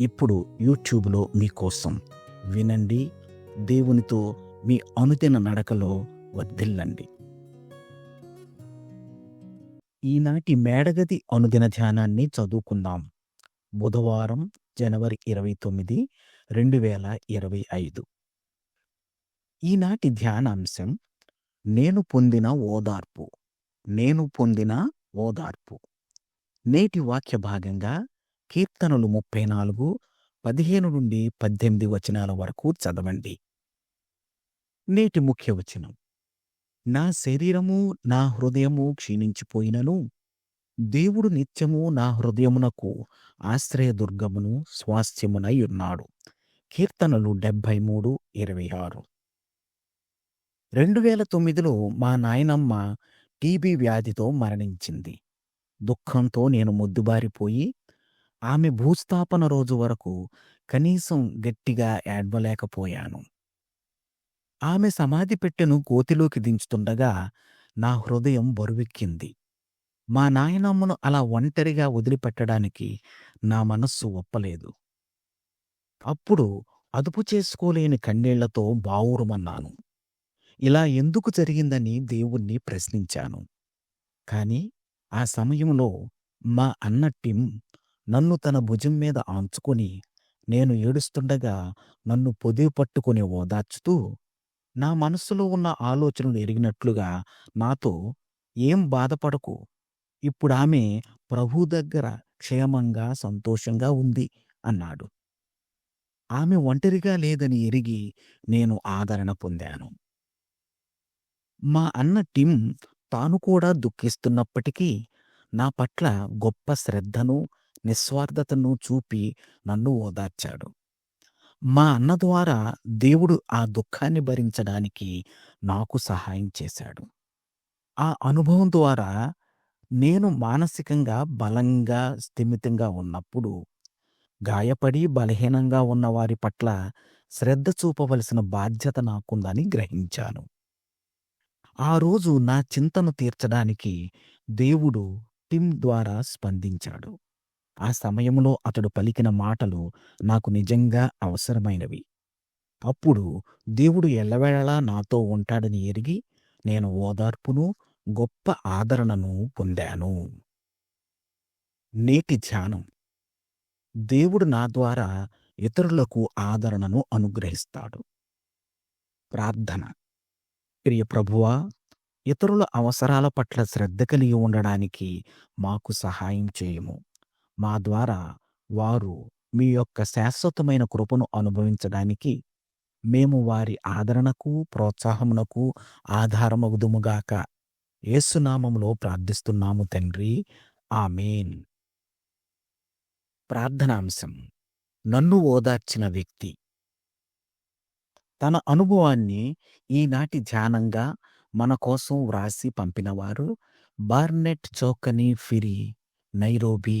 ఇప్పుడు యూట్యూబ్లో మీకోసం వినండి దేవునితో మీ అనుదిన నడకలో వర్ధిల్లండి. ఈనాటి మేడగది అనుదిన ధ్యానాన్ని చదువుకుందాం. బుధవారం జనవరి ఇరవై తొమ్మిది రెండు వేల ఇరవై ఐదు. ఈనాటి ధ్యానాంశం నేను పొందిన ఓదార్పు నేను పొందిన ఓదార్పు. నేటి వాక్య భాగంగా కీర్తనలు ముప్పై నాలుగు పదిహేను నుండి పద్దెనిమిది వచనాల వరకు చదవండి. నేటి ముఖ్య వచనం. నా శరీరము నా హృదయము క్షీణించిపోయినను దేవుడు నిత్యము నా హృదయమునకు ఆశ్రయదుర్గమును స్వాస్థ్యమునై ఉన్నాడు. కీర్తనలు డెబ్భై మూడు ఇరవై ఆరు రెండు వేల తొమ్మిదిలో మా నాయనమ్మ టీబీ వ్యాధితో మరణించింది. దుఃఖంతో నేను ముద్దుబారిపోయి ఆమె భూస్థాపన రోజు వరకు కనీసం గట్టిగా ఏడ్వలేకపోయాను. ఆమె సమాధి పెట్టెను కోతిలోకి దించుతుండగా నా హృదయం బరువెక్కింది. మా నాయనమ్మను అలా ఒంటరిగా వదిలిపెట్టడానికి నా మనస్సు ఒప్పలేదు. అప్పుడు అదుపు చేసుకోలేని కన్నీళ్ళతో బావురుమన్నాను. ఇలా ఎందుకు జరిగిందని దేవుణ్ణి ప్రశ్నించాను. కాని ఆ సమయంలో మా అన్న టిమ్ నన్ను తన భుజం మీద ఆంచుకొని నేను ఏడుస్తుండగా నన్ను పొదివి పట్టుకొని ఓదార్చుతూ నా మనస్సులో ఉన్న ఆలోచనలు ఎరిగినట్లుగా నాతో ఏం బాధపడకు. ఇప్పుడామె ప్రభు దగ్గర క్షేమంగా సంతోషంగా ఉంది అన్నాడు. ఆమె ఒంటరిగా లేదని ఎరిగి నేను ఆదరణ పొందాను. మా అన్న టిమ్ తాను కూడా దుఃఖిస్తున్నప్పటికీ నా పట్ల గొప్ప శ్రద్ధను నిస్వార్థతను చూపి నన్ను ఓదార్చాడు. మా అన్న ద్వారా దేవుడు ఆ దుఃఖాన్ని భరించడానికి నాకు సహాయం చేశాడు. ఆ అనుభవం ద్వారా నేను మానసికంగా బలంగా స్థిమితంగా ఉన్నప్పుడు గాయపడి బలహీనంగా ఉన్న వారి పట్ల శ్రద్ధ చూపవలసిన బాధ్యత నాకుందని గ్రహించాను. ఆ రోజు నా చింతను తీర్చడానికి దేవుడు టిమ్ ద్వారా స్పందించాడు. ఆ సమయంలో అతడు పలికిన మాటలు నాకు నిజంగా అవసరమైనవి. అప్పుడు దేవుడు ఎల్లవేళలా నాతో ఉంటాడని ఎరిగి నేను ఓదార్పును గొప్ప ఆదరణను పొందాను. నేటి ధ్యానం. దేవుడు నా ద్వారా ఇతరులకు ఆదరణను అనుగ్రహిస్తాడు. ప్రార్థన. ప్రియ ప్రభువా ఇతరుల అవసరాల పట్ల శ్రద్ధ కలిగి ఉండడానికి మాకు సహాయం చేయము. మా ద్వారా వారు మీ యొక్క శాశ్వతమైన కృపను అనుభవించడానికి మేము వారి ఆదరణకు ప్రోత్సాహమునకు ఆధారమగుదుముగాక యేసునామములో ప్రార్థిస్తున్నాము తండ్రి. ఆమెన్. ప్రార్థనాంశం. నన్ను ఓదార్చిన వ్యక్తి. తన అనుభవాన్ని ఈనాటి ధ్యానంగా మన కోసం వ్రాసి పంపినవారు Barnett Chokani Phiri Nairobi